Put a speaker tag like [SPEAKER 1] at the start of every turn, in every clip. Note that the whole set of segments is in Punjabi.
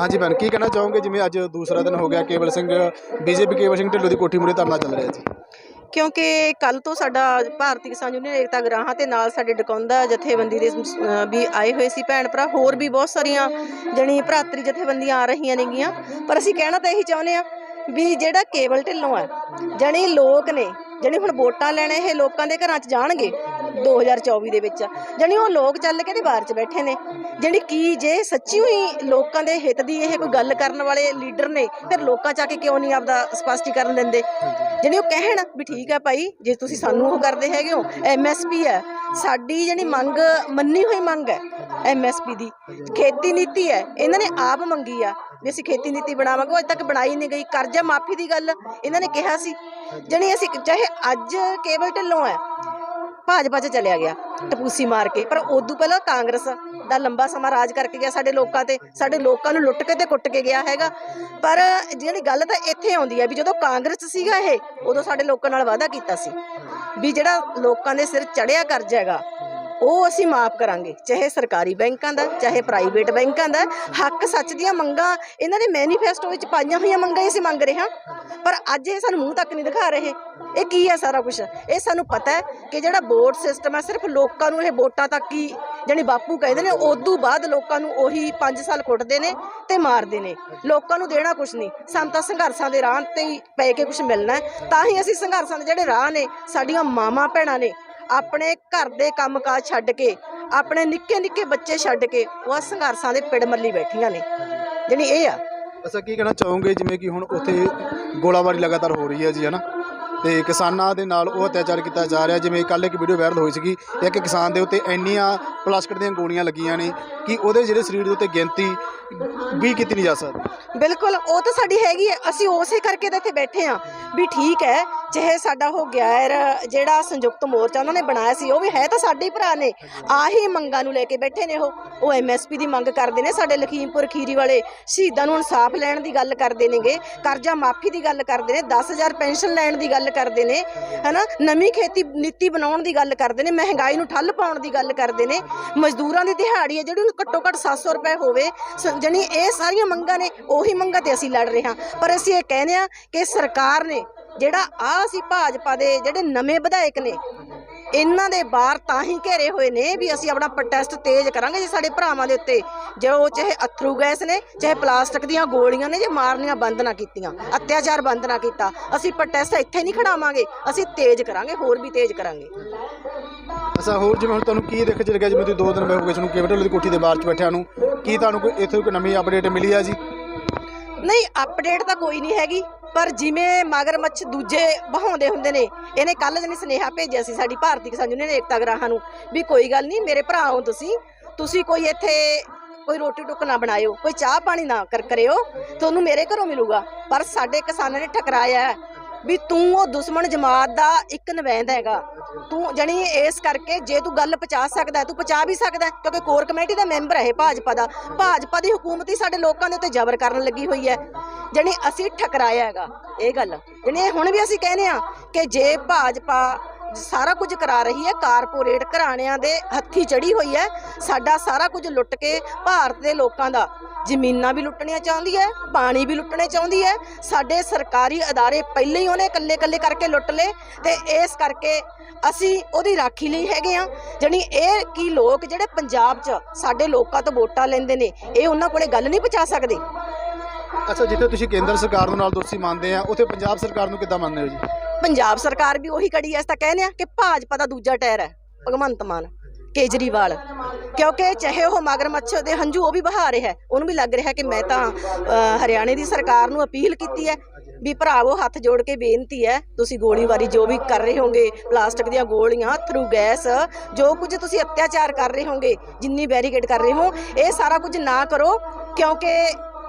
[SPEAKER 1] ਹਾਂਜੀ ਭੈਣ, ਕੀ ਕਹਿਣਾ ਚਾਹੋਗੇ? ਜਿਵੇਂ ਅੱਜ ਦੂਸਰਾ ਦਿਨ ਹੋ ਗਿਆ, ਕੇਵਲ ਸਿੰਘ, ਬੀਜੇਪੀ ਕੇਵਲ ਸਿੰਘ ਢਿੱਲੋਂ ਦੀ ਕੋਠੀ ਮੂਹਰੇ ਧਰਨਾ ਚੱਲ ਰਿਹਾ ਜੀ।
[SPEAKER 2] ਕਿਉਂਕਿ ਕੱਲ ਤੋਂ ਸਾਡਾ ਭਾਰਤੀ ਕਿਸਾਨ ਯੂਨੀਅਨ ਏਕਤਾ ਗਰਾਹਾਂ ਤੇ ਨਾਲ ਸਾਡੇ ਡਕੌਂਦਾ ਜਥੇਬੰਦੀ ਦੇ ਵੀ ਆਏ ਹੋਏ ਸੀ ਭੈਣ ਭਰਾ, ਹੋਰ ਵੀ ਬਹੁਤ ਸਾਰੀਆਂ ਜਣੀ ਭਰਾਤਰੀ ਜਥੇਬੰਦੀਆਂ ਆ ਰਹੀਆਂ ਨੇਗੀਆਂ। ਪਰ ਅਸੀਂ ਕਹਿਣਾ ਤਾਂ ਇਹੀ ਚਾਹੁੰਦੇ ਆ ਵੀ ਜਿਹੜਾ ਕੇਵਲ ਢਿੱਲੋਂ ਆ, ਜਣੀ ਲੋਕ ਨੇ, ਜਣੀ ਹੁਣ ਵੋਟਾਂ ਲੈਣੇ ਇਹ ਲੋਕਾਂ ਦੇ ਘਰਾਂ 'ਚ ਜਾਣਗੇ 2024 ਦੇ ਵਿੱਚ। ਜਣੀ ਉਹ ਲੋਕ ਚੱਲ ਕੇ ਤੇ ਬਾਹਰ 'ਚ ਬੈਠੇ ਨੇ। ਜਣੀ ਕੀ ਜੇ ਸੱਚੀ ਹੀ ਲੋਕਾਂ ਦੇ ਹਿੱਤ ਦੀ ਇਹ ਕੋਈ ਗੱਲ ਕਰਨ ਵਾਲੇ ਲੀਡਰ ਨੇ ਫਿਰ ਲੋਕਾਂ 'ਚ ਆ ਕੇ ਕਿਉਂ ਨਹੀਂ ਆਪਦਾ ਸਪਸ਼ਟੀਕਰਨ ਦਿੰਦੇ? ਜਿਹੜੀ ਉਹ ਕਹਿਣ ਵੀ ਠੀਕ ਹੈ ਭਾਈ ਜੇ ਤੁਸੀਂ ਸਾਨੂੰ ਉਹ ਕਰਦੇ ਹੈਗੇ ਹੋ ਐਮਐਸਪੀ ਹੈ। ਸਾਡੀ ਜਿਹੜੀ ਮੰਗ ਮੰਨੀ ਹੋਈ ਮੰਗ ਹੈ ਐਮਐਸਪੀ ਦੀ। ਖੇਤੀ ਨੀਤੀ ਹੈ ਇਹਨਾਂ ਨੇ ਆਪ ਮੰਗੀ ਆ ਵੀ ਅਸੀਂ ਖੇਤੀ ਨੀਤੀ ਬਣਾਵਾਂਗੇ ਉਹ ਅਜੇ ਤੱਕ ਬਣਾਈ ਨਹੀਂ ਗਈ। ਕਰਜ਼ਾ ਮਾਫੀ ਦੀ ਗੱਲ ਇਹਨਾਂ ਨੇ ਕਿਹਾ ਸੀ। ਜਣੀ ਅਸੀਂ ਚਾਹੇ ਅੱਜ ਕੇਵਲ ਢਿੱਲੋਂ ਹੈ ਭਾਜਪਾ 'ਚ ਚਲਿਆ ਗਿਆ, ਟਪੂਸੀ ਮਾਰ ਕੇ। ਪਰ ਉਦੋਂ ਪਹਿਲਾਂ ਕਾਂਗਰਸ ਦਾ ਲੰਬਾ ਸਮਾਂ ਰਾਜ ਕਰਕੇ ਗਿਆ ਸਾਡੇ ਲੋਕਾਂ ਤੇ, ਸਾਡੇ ਲੋਕਾਂ ਨੂੰ ਲੁੱਟ ਕੇ ਤੇ ਕੁੱਟ ਕੇ ਗਿਆ ਹੈਗਾ। ਪਰ ਜਿਹੜੀ ਗੱਲ ਤਾਂ ਇੱਥੇ ਆਉਂਦੀ ਹੈ ਵੀ ਜਦੋਂ ਕਾਂਗਰਸ ਸੀਗਾ ਇਹ, ਉਦੋਂ ਸਾਡੇ ਲੋਕਾਂ ਨਾਲ ਵਾਅਦਾ ਕੀਤਾ ਸੀ ਵੀ ਜਿਹੜਾ ਲੋਕਾਂ ਦੇ ਸਿਰ ਚੜਿਆ ਕਰਜ਼ਾ ਹੈਗਾ ਉਹ ਅਸੀਂ ਮਾਫ ਕਰਾਂਗੇ, ਚਾਹੇ ਸਰਕਾਰੀ ਬੈਂਕਾਂ ਦਾ, ਚਾਹੇ ਪ੍ਰਾਈਵੇਟ ਬੈਂਕਾਂ ਦਾ। ਹੱਕ ਸੱਚ ਦੀਆਂ ਮੰਗਾਂ, ਇਹਨਾਂ ਦੇ ਮੈਨੀਫੈਸਟੋ ਵਿੱਚ ਪਾਈਆਂ ਹੋਈਆਂ ਮੰਗਾਂ ਹੀ ਅਸੀਂ ਮੰਗ ਰਹੇ ਹਾਂ। ਪਰ ਅੱਜ ਇਹ ਸਾਨੂੰ ਮੂੰਹ ਤੱਕ ਨਹੀਂ ਦਿਖਾ ਰਹੇ। ਇਹ ਕੀ ਹੈ ਸਾਰਾ ਕੁਝ ਇਹ ਸਾਨੂੰ ਪਤਾ ਹੈ ਕਿ ਜਿਹੜਾ ਵੋਟ ਸਿਸਟਮ ਹੈ ਸਿਰਫ ਲੋਕਾਂ ਨੂੰ ਇਹ ਵੋਟਾਂ ਤੱਕ ਹੀ, ਜਾਣੀ ਬਾਪੂ ਕਹਿੰਦੇ ਨੇ, ਉਦੋਂ ਬਾਅਦ ਲੋਕਾਂ ਨੂੰ ਉਹੀ 5 ਸਾਲ ਕੁੱਟਦੇ ਨੇ ਤੇ ਮਾਰਦੇ ਨੇ। ਲੋਕਾਂ ਨੂੰ ਦੇਣਾ ਕੁਝ ਨਹੀਂ। ਸਾਨੂੰ ਤਾਂ ਸੰਘਰਸ਼ਾਂ ਦੇ ਰਾਹ ਤੇ ਹੀ ਪੈ ਕੇ ਕੁਝ ਮਿਲਣਾ ਤਾਂ ਹੀ ਅਸੀਂ ਸੰਘਰਸ਼ਾਂ ਦੇ ਜਿਹੜੇ ਰਾਹ ਨੇ, ਸਾਡੀਆਂ ਮਾਵਾਂ ਭੈਣਾਂ ਨੇ ਆਪਣੇ ਘਰ ਦੇ ਕੰਮਕਾਜ ਛੱਡ ਕੇ ਆਪਣੇ ਨਿੱਕੇ ਨਿੱਕੇ ਬੱਚੇ ਛੱਡ ਕੇ ਉਹ ਸੰਘਰਸ਼ਾਂ ਦੇ ਪਿੜ ਮੱਲੀ ਬੈਠੀਆਂ ਨੇ। ਜਿਹੜੀ ਇਹ ਆ।
[SPEAKER 1] ਅੱਛਾ ਕੀ ਕਹਿਣਾ ਚਾਹੋਗੇ? ਜਿਵੇਂ ਕਿ ਹੁਣ ਉੱਥੇ ਗੋਲਾਬਾਰੀ ਲਗਾਤਾਰ ਹੋ ਰਹੀ ਹੈ ਜੀ ਹਨਾ? ਤੇ ਕਿਸਾਨਾਂ ਦੇ ਨਾਲ ਉਹ ਅਤਿਆਚਾਰ ਕੀਤਾ ਜਾ ਰਿਹਾ ਜਿਵੇਂ ਕੱਲ ਇੱਕ ਵੀਡੀਓ ਵਾਇਰਲ ਹੋਈ ਸੀਗੀ ਇੱਕ ਕਿਸਾਨ ਦੇ ਉੱਤੇ ਇੰਨੀਆਂ ਪਲਾਸਟਿਕ ਦੀਆਂ ਗੋਲੀਆਂ ਲੱਗੀਆਂ ਨੇ ਕਿ ਉਹਦੇ ਜਿਹੜੇ ਸਰੀਰ ਦੇ ਉੱਤੇ ਗਿਣਤੀ ਵੀ ਕੀਤੀ ਨਹੀਂ ਜਾ ਸਕਦੀ।
[SPEAKER 2] ਬਿਲਕੁਲ ਉਹ ਤਾਂ ਸਾਡੀ ਹੈਗੀ ਹੈ। ਅਸੀਂ ਉਸੇ ਕਰਕੇ ਤਾਂ ਇੱਥੇ ਬੈਠੇ ਆ ਵੀ ਠੀਕ ਹੈ ਚਾਹੇ ਸਾਡਾ ਹੋ ਗਿਆ ਹੈ ਜਿਹੜਾ ਸੰਯੁਕਤ ਮੋਰਚਾ ਉਹਨਾਂ ਨੇ ਬਣਾਇਆ ਸੀ ਉਹ ਵੀ ਹੈ ਤਾਂ ਸਾਡੇ ਹੀ ਭਰਾ ਨੇ। ਆਹੀ ਮੰਗਾਂ ਨੂੰ ਲੈ ਕੇ ਬੈਠੇ ਨੇ ਉਹ। ਉਹ ਐਮਐਸਪੀ ਦੀ ਮੰਗ ਕਰਦੇ ਨੇ ਸਾਡੇ ਲਖੀਮਪੁਰ ਖੀਰੀ ਵਾਲੇ ਸ਼ਹੀਦਾਂ ਨੂੰ ਇਨਸਾਫ ਲੈਣ ਦੀ ਗੱਲ ਕਰਦੇ ਨੇਗੇ ਕਰਜ਼ਾ ਮਾਫੀ ਦੀ ਗੱਲ ਕਰਦੇ ਨੇ 10000 ਪੈਨਸ਼ਨ ਲੈਣ ਦੀ ਗੱਲ ਕਰਦੇ ਨੇ ਹਨਾ? ਨਵੀਂ ਖੇਤੀ ਨੀਤੀ ਬਣਾਉਣ ਦੀ ਗੱਲ ਕਰਦੇ ਨੇ ਮਹਿੰਗਾਈ ਨੂੰ ਠੱਲ ਪਾਉਣ ਦੀ ਗੱਲ ਕਰਦੇ ਨੇ ਮਜ਼ਦੂਰਾਂ ਦੀ ਦਿਹਾੜੀ ਹੈ ਜਿਹੜੀ ਉਹਨੂੰ ਘੱਟੋ ਘੱਟ 700 ਰੁਪਏ ਹੋਵੇ ਜਾਣੀ ਇਹ ਸਾਰੀਆਂ ਮੰਗਾਂ ਨੇ ਉਹੀ ਮੰਗਾਂ ਤੇ ਅਸੀਂ ਲੜ ਰਹੇ ਹਾਂ। ਪਰ ਅਸੀਂ ਇਹ ਕਹਿੰਦੇ ਆ ਕਿ ਸਰਕਾਰ ਨੇ ਜਿਹੜਾ ਆ ਅਸੀਂ ਭਾਜਪਾ ਦੇ ਜਿਹੜੇ ਨਵੇਂ ਵਿਧਾਇਕ ਨੇ ਇਹਨਾਂ ਦੇ ਬਾਹਰ ਤਾਂ ਹੀ ਘੇਰੇ ਹੋਏ ਨੇ ਵੀ ਅਸੀਂ ਆਪਣਾ ਪ੍ਰੋਟੈਸਟ ਤੇਜ਼ ਕਰਾਂਗੇ ਜੇ ਸਾਡੇ ਭਰਾਵਾਂ ਦੇ ਉੱਤੇ ਜੇ ਉਹ ਚਾਹੇ ਅਥਰੂ ਗੈਸ ਨੇ ਚਾਹੇ ਪਲਾਸਟਿਕ ਦੀਆਂ ਗੋਲੀਆਂ ਨੇ ਜੇ ਮਾਰਨੀਆਂ ਬੰਦ ਨਾ ਕੀਤੀਆਂ ਅਤਿਆਚਾਰ ਬੰਦ ਨਾ ਕੀਤਾ ਅਸੀਂ ਪ੍ਰੋਟੈਸਟ ਇੱਥੇ ਨਹੀਂ ਖੜਾਵਾਂਗੇ ਅਸੀਂ ਤੇਜ਼ ਕਰਾਂਗੇ ਹੋਰ ਵੀ ਤੇਜ਼ ਕਰਾਂਗੇ।
[SPEAKER 1] ਅੱਛਾ ਹੋਰ ਜਿਵੇਂ ਹੁਣ ਤੁਹਾਨੂੰ ਕੀ ਦੇਖ ਚ ਲੱਗਿਆ ਜਿਵੇਂ ਤੁਸੀਂ ਦੋ ਦਿਨ ਹੋ ਗਏ ਤੁਹਾਨੂੰ ਕੇਵਲ ਢਿੱਲੋਂ ਦੀ ਕੋਠੀ ਦੇ ਬਾਹਰ ਚ ਬੈਠਿਆਂ ਨੂੰ ਕੀ ਤੁਹਾਨੂੰ ਕੋਈ ਇੱਥੇ ਕੋਈ ਨਵੀਂ ਅਪਡੇਟ ਮਿਲੀ ਆ ਜੀ?
[SPEAKER 2] ਨਹੀਂ ਅਪਡੇਟ ਤਾਂ ਕੋਈ ਨਹੀਂ ਹੈਗੀ। ਪਰ ਜਿਵੇਂ ਮਗਰਮੱਛ ਦੂਜੇ ਬਹਾਉਂਦੇ ਹੁੰਦੇ ਨੇ, ਇਹਨੇ ਕੱਲ ਜਣੀ ਸੁਨੇਹਾ ਭੇਜਿਆ ਸੀ ਸਾਡੀ ਭਾਰਤੀ ਕਿਸਾਨ ਯੂਨੀਅਨ ਏਕਤਾ ਗਰਾਹਾਂ ਨੂੰ ਵੀ ਕੋਈ ਗੱਲ ਨਹੀਂ, ਮੇਰੇ ਭਰਾ ਹੋ ਤੁਸੀਂ ਤੁਸੀਂ ਕੋਈ ਇੱਥੇ ਕੋਈ ਰੋਟੀ ਟੁੱਕ ਨਾ ਬਣਾਇਓ, ਕੋਈ ਚਾਹ ਪਾਣੀ ਨਾ ਕਰ ਕਰਿਓ, ਤੁਹਾਨੂੰ ਮੇਰੇ ਘਰੋਂ ਮਿਲੂਗਾ। ਪਰ ਸਾਡੇ ਕਿਸਾਨਾਂ ਨੇ ਠਕਰਾਇਆ ਵੀ ਤੂੰ ਉਹ ਦੁਸ਼ਮਣ ਜਮਾਤ ਦਾ ਇੱਕ ਨਵੈਂਦ ਹੈਗਾ। ਤੂੰ ਜਣੀ ਇਸ ਕਰਕੇ ਜੇ ਤੂੰ ਗੱਲ ਪਹੁੰਚਾ ਸਕਦਾ ਤੂੰ ਪਹੁੰਚਾ ਵੀ ਸਕਦਾ ਕਿਉਂਕਿ ਕੋਰ ਕਮੇਟੀ ਦਾ ਮੈਂਬਰ ਹੈ ਭਾਜਪਾ ਦਾ। ਭਾਜਪਾ ਦੀ ਹਕੂਮਤ ਹੀ ਸਾਡੇ ਲੋਕਾਂ ਦੇ ਉੱਤੇ ਜ਼ਬਰ ਕਰਨ ਲੱਗੀ ਹੋਈ ਹੈ। ਜਣੀ ਅਸੀਂ ਠਕਰਾਇਆ ਹੈਗਾ, ਇਹ ਗੱਲ। ਜਣੀ ਹੁਣ ਵੀ ਅਸੀਂ ਕਹਿੰਦੇ ਆ ਕਿ ਜੇ ਭਾਜਪਾ ਸਾਰਾ ਕੁਝ ਕਰਾ ਰਹੀ ਹੈ। ਕਾਰਪੋਰੇਟ ਘਰਾਣਿਆਂ ਦੇ ਹੱਥੀ ਚੜੀ ਹੋਈ ਹੈ। ਸਾਡਾ ਸਾਰਾ ਕੁਝ ਲੁੱਟ ਕੇ ਭਾਰਤ ਦੇ ਲੋਕਾਂ ਦਾ। ਜ਼ਮੀਨਾਂ ਵੀ ਲੁੱਟਣੀਆਂ ਚਾਹੁੰਦੀ ਹੈ, ਪਾਣੀ ਵੀ ਲੁੱਟਣੇ ਚਾਹੁੰਦੀ ਹੈ। ਸਾਡੇ ਸਰਕਾਰੀ ਅਦਾਰੇ ਪਹਿਲੇ ਹੀ ਉਹਨੇ ਇਕੱਲੇ ਇਕੱਲੇ ਕਰਕੇ ਲੁੱਟ ਲਏ ਤੇ ਇਸ ਕਰਕੇ ਅਸੀਂ ਉਹਦੀ ਰਾਖੀ ਲਈ ਹੈਗੇ ਆ ਜਣੀ ਇਹ ਕੀ ਲੋਕ ਜਿਹੜੇ ਪੰਜਾਬ 'ਚ ਸਾਡੇ ਲੋਕਾਂ ਤੋਂ ਵੋਟਾਂ ਲੈਂਦੇ ਨੇ, ਇਹ ਉਹਨਾਂ ਕੋਲੇ ਗੱਲ ਨਹੀਂ ਪਹੁੰਚਾ ਸਕਦੇ।
[SPEAKER 1] ਅੱਛਾ, ਜਿੱਥੇ ਤੁਸੀਂ ਕੇਂਦਰ ਸਰਕਾਰ ਨੂੰ ਨਾਲ ਦੋਸ਼ੀ ਮੰਨਦੇ ਆ, ਉੱਥੇ ਪੰਜਾਬ ਸਰਕਾਰ ਨੂੰ ਕਿੱਦਾਂ ਮੰਨਦੇ ਹੋ ਜੀ?
[SPEAKER 2] ਪੰਜਾਬ ਸਰਕਾਰ ਵੀ ਉਹੀ ਕੜੀ ਐ ਇਸ ਤਾਂ ਕਹਿੰਦੇ ਆ ਕਿ ਭਾਜਪਾ ਦਾ ਦੂਜਾ ਟਾਇਰ ਹੈ ਭਗਵੰਤ ਮਾਨ, ਕੇਜਰੀਵਾਲ। ਕਿਉਂਕਿ ਚਾਹੇ ਉਹ ਮਗਰਮੱਛ ਦੇ ਹੰਝੂ ਉਹ ਵੀ ਬਹਾ ਰਿਹਾ ਉਹਨੂੰ ਵੀ ਲੱਗ ਰਿਹਾ ਕਿ ਮੈਂ ਤਾਂ ਹਰਿਆਣੇ ਦੀ ਸਰਕਾਰ ਨੂੰ ਅਪੀਲ ਕੀਤੀ ਹੈ ਵੀ ਭਰਾਵੋ, ਹੱਥ ਜੋੜ ਕੇ ਬੇਨਤੀ ਹੈ ਤੁਸੀਂ ਗੋਲੀਬਾਰੀ ਜੋ ਵੀ ਕਰ ਰਹੇ ਹੋਗੇ, ਪਲਾਸਟਿਕ ਦੀਆਂ ਗੋਲੀਆਂ ਥਰੂ ਗੈਸ ਜੋ ਕੁਝ ਤੁਸੀਂ ਅਤਿਆਚਾਰ ਕਰ ਰਹੇ ਹੋਗੇ, ਜਿੰਨੀ ਬੈਰੀਕੇਡ ਕਰ ਰਹੇ ਹੋ, ਇਹ ਸਾਰਾ ਕੁਝ ਨਾ ਕਰੋ, ਕਿਉਂਕਿ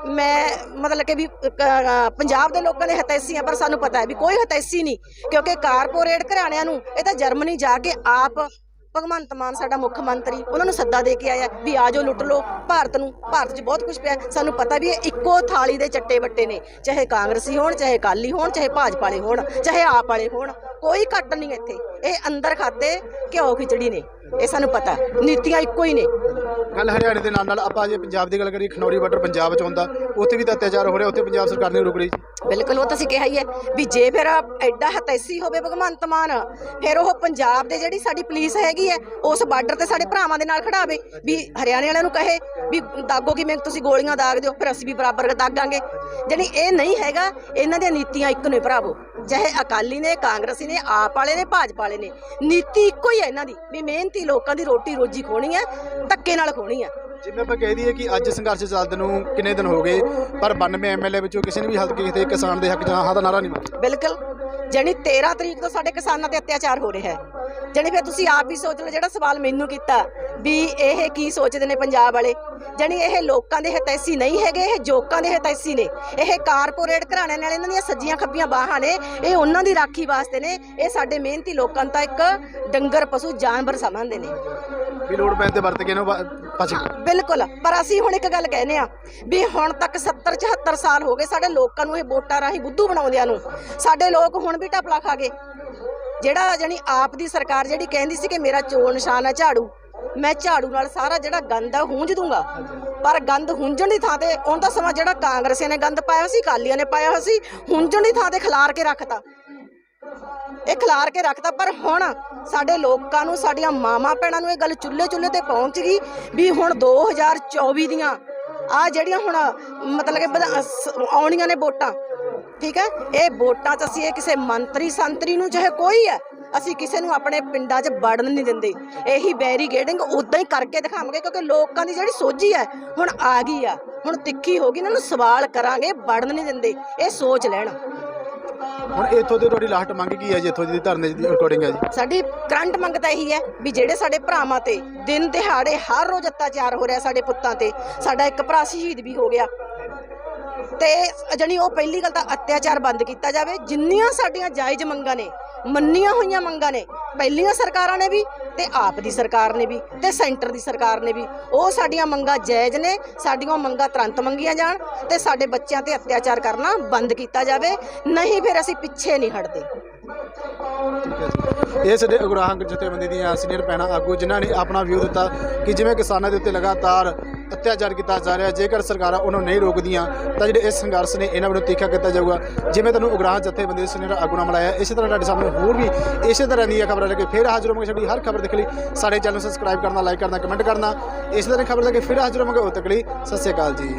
[SPEAKER 2] ਮੈਂ ਮਤਲਬ ਕਿ ਵੀ ਪੰਜਾਬ ਦੇ ਲੋਕਾਂ ਦੇ ਹਤੈਸੀ ਆ, ਪਰ ਸਾਨੂੰ ਪਤਾ ਹੈ ਵੀ ਕੋਈ ਹਤੈਸੀ ਨਹੀਂ, ਕਿਉਂਕਿ ਕਾਰਪੋਰੇਟ ਘਰਾਣਿਆਂ ਨੂੰ ਇਹ ਤਾਂ ਜਰਮਨੀ ਜਾ ਕੇ ਆਪ ਭਗਵੰਤ ਮਾਨ ਸਾਡਾ ਮੁੱਖ ਮੰਤਰੀ, ਉਹਨਾਂ ਨੂੰ ਸੱਦਾ ਦੇ ਕੇ ਆਇਆ ਵੀ ਆ ਜਾਓ, ਲੁੱਟ ਲਓ, ਭਾਰਤ ਨੂੰ, ਭਾਰਤ 'ਚ ਬਹੁਤ ਕੁਝ ਪਿਆ ਸਾਨੂੰ ਪਤਾ ਵੀ ਇਹ ਇੱਕੋ ਥਾਲੀ ਦੇ ਚੱਟੇ ਬੱਟੇ ਨੇ, ਚਾਹੇ ਕਾਂਗਰਸੀ ਹੋਣ, ਚਾਹੇ ਅਕਾਲੀ ਹੋਣ, ਚਾਹੇ ਭਾਜਪਾ ਵਾਲੇ ਹੋਣ, ਚਾਹੇ ਆਪ ਵਾਲੇ ਹੋਣ, ਕੋਈ ਘੱਟ ਨਹੀਂ ਇੱਥੇ। ਇਹ ਅੰਦਰ ਖਾਤੇ ਘਿਓ ਖਿਚੜੀ ਨੇ। ਇਹ ਸਾਨੂੰ ਪਤਾ ਨੀਤੀਆਂ ਇੱਕੋ ਹੀ ਨੇ।
[SPEAKER 1] ਗੱਲ ਹਰਿਆਣੇ ਦੇ ਨਾਲ ਨਾਲ ਆਪਾਂ ਜੇ ਪੰਜਾਬ ਦੀ ਗੱਲ ਕਰੀਏ, ਖਨੌਰੀ ਬਾਰਡਰ ਪੰਜਾਬ 'ਚ ਆਉਂਦਾ, ਉੱਥੇ ਵੀ ਤਾਂ ਅਤਿਆਚਾਰ ਹੋ ਰਿਹਾ, ਉੱਥੇ ਪੰਜਾਬ ਸਰਕਾਰ ਨੇ ਰੁਕ ਰਹੀ
[SPEAKER 2] ਬਿਲਕੁਲ, ਉਹ ਤਾਂ ਅਸੀਂ ਕਿਹਾ ਹੀ ਹੈ ਵੀ ਜੇ ਫਿਰ ਐਡਾ ਹਤੈਸੀ ਹੋਵੇ ਭਗਵੰਤ ਮਾਨ, ਫਿਰ ਉਹ ਪੰਜਾਬ ਦੇ ਜਿਹੜੀ ਸਾਡੀ ਪੁਲਿਸ ਹੈਗੀ ਹੈ, ਉਸ ਬਾਰਡਰ ਤੇ ਸਾਡੇ ਭਰਾਵਾਂ ਦੇ ਨਾਲ ਖੜਾਵੇ ਵੀ ਹਰਿਆਣੇ ਵਾਲਿਆਂ ਨੂੰ ਕਹੇ ਵੀ ਦਾਗੋ ਕਿਵੇਂ ਤੁਸੀਂ ਗੋਲੀਆਂ ਦਾਗ ਦਿਓ, ਫਿਰ ਅਸੀਂ ਵੀ ਬਰਾਬਰ ਦਾਗਾਂਗੇ। ਜਾਣੀ ਇਹ ਨਹੀਂ ਹੈਗਾ, ਇਹਨਾਂ ਦੀਆਂ ਨੀਤੀਆਂ ਇੱਕ ਨੇ ਭਰਾਵੋ, ਚਾਹੇ ਅਕਾਲੀ ਨੇ, ਕਾਂਗਰਸੀ ਨੇ, ਆਪ ਵਾਲੇ ਨੇ, ਭਾਜਪਾ ਵਾਲੇ ਨੇ, ਨੀਤੀ ਇੱਕੋ ਹੀ ਹੈ ਇਹਨਾਂ ਦੀ, ਵੀ ਮਿਹਨਤੀ ਲੋਕਾਂ ਦੀ ਰੋਟੀ ਰੋਜੀ ਖੋਣੀ ਹੈ, ਧੱਕੇ ਨਾਲ ਖੋਣੀ ਹੈ।
[SPEAKER 1] ਜਿਵੇਂ ਆਪਾਂ ਕਹਿ ਦਈਏ ਕਿ ਅੱਜ ਸੰਘਰਸ਼ ਚੱਲਦੇ ਨੂੰ ਕਿੰਨੇ ਦਿਨ ਹੋ ਗਏ ਪਰ 92 ਐਮਐਲਏ ਵਿੱਚੋਂ ਕਿਸੇ ਨੇ ਵੀ ਹੱਥ ਕਿਸੇ ਕਿਸਾਨ ਦੇ ਹੱਕ ਜਾਂ ਹਾਂ ਦਾ ਨਾਰਾ ਨਹੀਂ ਮਾਰਿਆ।
[SPEAKER 2] ਬਿਲਕੁਲ। ਜਾਣੀ 13 ਤਰੀਕ ਤੋਂ ਸਾਡੇ ਕਿਸਾਨਾਂ ਤੇ ਅਤਿਆਚਾਰ ਹੋ ਰਿਹਾ ਹੈ। ਜਾਣੀ ਫਿਰ ਤੁਸੀਂ ਆਪ ਹੀ ਸੋਚ ਲਓ ਜਿਹੜਾ ਸਵਾਲ ਮੈਨੂੰ ਕੀਤਾ ਵੀ ਇਹ ਕੀ ਸੋਚਦੇ ਨੇ ਪੰਜਾਬ ਵਾਲੇ ਜਾਣੀ ਇਹ ਲੋਕਾਂ ਦੇ ਹਿਤੈਸੀ ਨਹੀਂ ਹੈਗੇ ਇਹ ਜੋਕਾਂ ਦੇ ਹਿਤੈਸੀ ਨੇ। ਇਹ ਕਾਰਪੋਰੇਟ ਘਰਾਣਿਆਂ ਨਾਲ ਇਹਨਾਂ ਦੀਆਂ ਸੱਜੀਆਂ ਖੱਬੀਆਂ ਬਾਹਾਂ ਨੇ ਇਹ ਉਹਨਾਂ ਦੀ ਰਾਖੀ ਵਾਸਤੇ ਨੇ ਇਹ ਸਾਡੇ ਮਿਹਨਤੀ ਲੋਕਾਂ ਨੂੰ ਤਾਂ ਇੱਕ ਡੰਗਰ ਪਸ਼ੂ ਜਾਨਵਰ ਸਮਝਦੇ ਨੇ।
[SPEAKER 1] ਵੀ ਲੋੜ ਪੈਣ ਤੇ ਵਰਤ ਕੇ ਇਹਨੂੰ ਪਛ
[SPEAKER 2] ਬਿਲਕੁਲ। ਪਰ ਅਸੀਂ ਹੁਣ ਇੱਕ ਗੱਲ ਕਹਿੰਦੇ ਆ ਵੀ ਹੁਣ ਤੱਕ 70 74 ਸਾਲ ਹੋ ਗਏ ਸਾਡੇ ਲੋਕਾਂ ਨੂੰ ਇਹ ਵੋਟਾਂ ਰਾਹੀਂ ਬੁੱਧੂ ਬਣਾਉਂਦਿਆਂ ਨੂੰ। ਸਾਡੇ ਲੋਕ ਹੁਣ ਵੀ ਢਪਲਾ ਖਾ ਗਏ। ਜਿਹੜਾ ਜਾਣੀ ਆਪ ਦੀ ਸਰਕਾਰ ਜਿਹੜੀ ਕਹਿੰਦੀ ਸੀ ਕਿ ਮੇਰਾ ਚੋਣ ਨਿਸ਼ਾਨ ਹੈ ਝਾੜੂ, ਮੈਂ ਝਾੜੂ ਨਾਲ ਸਾਰਾ ਜਿਹੜਾ ਗੰਦ ਆ ਹੂੰਝ ਦੂੰਗਾ। ਪਰ ਗੰਦ ਹੁੰਝਣ ਦੀ ਥਾਂ ਤੇ ਹੁਣ ਤਾਂ ਸਮਾਂ ਜਿਹੜਾ ਕਾਂਗਰਸੀਆਂ ਨੇ ਗੰਦ ਪਾਇਆ ਸੀ ਕਾਲੀਆਂ ਨੇ ਪਾਇਆ ਸੀ ਹੁੰਜਣ ਦੀ ਥਾਂ ਤੇ ਖਿਲਾਰ ਕੇ ਰੱਖਤਾ। ਇਹ ਖਿਲਾਰ ਕੇ ਰੱਖਦਾ ਪਰ ਹੁਣ ਸਾਡੇ ਲੋਕਾਂ ਨੂੰ, ਸਾਡੀਆਂ ਮਾਵਾਂ ਭੈਣਾਂ ਨੂੰ ਇਹ ਗੱਲ ਚੁੱਲ੍ਹੇ ਚੁੱਲ੍ਹੇ ਤੇ ਪਹੁੰਚ ਗਈ ਵੀ ਹੁਣ 2024 ਦੀਆਂ, ਆ ਜਿਹੜੀਆਂ ਹੁਣ ਮਤਲਬ ਕਿ ਵਧਾ- ਸ- ਆਉਣੀਆਂ ਨੇ ਵੋਟਾਂ, ਠੀਕ ਹੈ? ਇਹ ਵੋਟਾਂ 'ਚ ਅਸੀਂ ਇਹ ਕਿਸੇ ਮੰਤਰੀ ਸੰਤਰੀ ਨੂੰ, ਚਾਹੇ ਕੋਈ ਹੈ, ਅਸੀਂ ਕਿਸੇ ਨੂੰ ਆਪਣੇ ਪਿੰਡਾਂ 'ਚ ਵੜਨ ਨਹੀਂ ਦਿੰਦੇ। ਇਹੀ ਬੈਰੀਗੇਡਿੰਗ ਉਦਾਂ ਹੀ ਕਰਕੇ ਦਿਖਾਵਾਂਗੇ, ਕਿਉਂਕਿ ਲੋਕਾਂ ਦੀ ਜਿਹੜੀ ਸੋਝੀ ਹੈ, ਹੁਣ ਆ ਗਈ ਆ। ਹੁਣ ਤਿੱਖੀ ਹੋ ਗਈ, ਇਹਨਾਂ ਨੂੰ ਸਵਾਲ ਕਰਾਂਗੇ, ਵੜਨ ਨਹੀਂ ਦਿੰਦੇ, ਇਹ ਸੋਚ ਲੈਣ।
[SPEAKER 1] ਹੁਣ ਇੱਥੋਂ ਦੀ ਤੁਹਾਡੀ ਲਾਸਟ ਮੰਗ ਕੀ ਹੈ ਜੀ? ਇੱਥੋਂ ਦੀ ਧਰਨੇ ਦੀ ਰਿਕਾਰਡਿੰਗ ਹੈ ਜੀ।
[SPEAKER 2] ਸਾਡੀ ਕਰੰਟ ਮੰਗ ਤਾਂ ਇਹੀ ਹੈ ਵੀ ਜਿਹੜੇ ਸਾਡੇ ਭਰਾਵਾਂ ਤੇ ਦਿਨ ਦਿਹਾੜੇ ਹਰ ਰੋਜ਼ ਅਤਿਆਚਾਰ ਹੋ ਰਿਹਾ ਸਾਡੇ ਪੁੱਤਾਂ ਤੇ, ਸਾਡਾ ਇੱਕ ਭਰਾ ਸ਼ਹੀਦ ਵੀ ਹੋ ਗਿਆ। ਤੇ ਜਣੀ ਉਹ ਪਹਿਲੀ ਗੱਲ ਤਾਂ ਅਤਿਆਚਾਰ ਬੰਦ ਕੀਤਾ ਜਾਵੇ। ਜਿੰਨੀਆਂ ਸਾਡੀਆਂ ਜਾਇਜ਼ ਮੰਗਾਂ ਨੇ, ਮੰਨੀਆਂ ਹੋਈਆਂ ਮੰਗਾਂ ਨੇ, ਪਹਿਲੀਆਂ ਸਰਕਾਰਾਂ ਨੇ ਵੀ ਤੇ ਆਪ ਦੀ ਸਰਕਾਰ ਨੇ ਵੀ ਤੇ ਸੈਂਟਰ ਦੀ ਸਰਕਾਰ ਨੇ ਵੀ। ਉਹ ਸਾਡੀਆਂ ਮੰਗਾਂ ਜਾਇਜ਼ ਨੇ, ਸਾਡੀਆਂ ਮੰਗਾਂ ਤੁਰੰਤ ਮੰਗੀਆਂ ਜਾਣ ਤੇ ਸਾਡੇ ਬੱਚਿਆਂ ਤੇ ਅਤਿਆਚਾਰ ਕਰਨਾ ਬੰਦ ਕੀਤਾ ਜਾਵੇ, ਨਹੀਂ ਫਿਰ ਅਸੀਂ ਪਿੱਛੇ ਨਹੀਂ ਹਟਦੇ।
[SPEAKER 1] ਇਹ ਸਾਡੇ ਉਗਰਾਹਾਂ ਜਥੇਬੰਦੀ ਦੀਆਂ ਸੀਨੀਅਰ ਪੈਣਾ ਆਗੂ ਜਿਨ੍ਹਾਂ ਨੇ ਆਪਣਾ ਵਿਊ ਦਿੱਤਾ ਕਿ ਜਿਵੇਂ ਕਿਸਾਨਾਂ ਦੇ ਉੱਤੇ ਲਗਾਤਾਰ ਅਤਿਆਚਾਰ ਕੀਤਾ ਜਾ ਰਿਹਾ, ਜੇਕਰ ਸਰਕਾਰਾਂ ਉਹਨੂੰ ਨਹੀਂ ਰੋਕਦੀਆਂ, ਤਾਂ ਜਿਹੜੇ ਇਸ ਸੰਘਰਸ਼ ਨੇ ਇਹਨਾਂ ਵੱਲੋਂ ਤੀਖਾ ਕੀਤਾ ਜਾਊਗਾ। ਜਿਵੇਂ ਤੁਹਾਨੂੰ ਉਗਰਾਹ ਜਥੇਬੰਦੀ ਦੇ ਸੀਨੀਅਰ ਆਗੂ ਨਾਲ ਮਿਲਾਇਆ ਇਸੇ ਤਰ੍ਹਾਂ ਤੁਹਾਡੇ ਸਾਹਮਣੇ ਹੋਰ ਵੀ ਇਸੇ ਤਰ੍ਹਾਂ ਦੀਆਂ ਖਬਰਾਂ ਲੈ ਕੇ ਫਿਰ ਹਾਜ਼ਰ ਹੋਵਾਂਗੇ। ਸਾਡੀ ਹਰ ਖਬਰ ਦੇਖ ਲਈ। ਸਾਡੇ ਚੈਨਲ ਨੂੰ ਸਬਸਕ੍ਰਾਈਬ ਕਰਨਾ ਲਾਈਕ ਕਰਨਾ ਕਮੈਂਟ ਕਰਨਾ। ਇਸੇ ਤਰ੍ਹਾਂ ਖਬਰ ਲੈ ਕੇ ਫਿਰ ਹਾਜ਼ਰ ਹੋਵਾਂਗੇ। ਉਹ ਤੱਕ ਲਈ ਸਤਿ ਸ਼੍ਰੀ ਅਕਾਲ ਜੀ।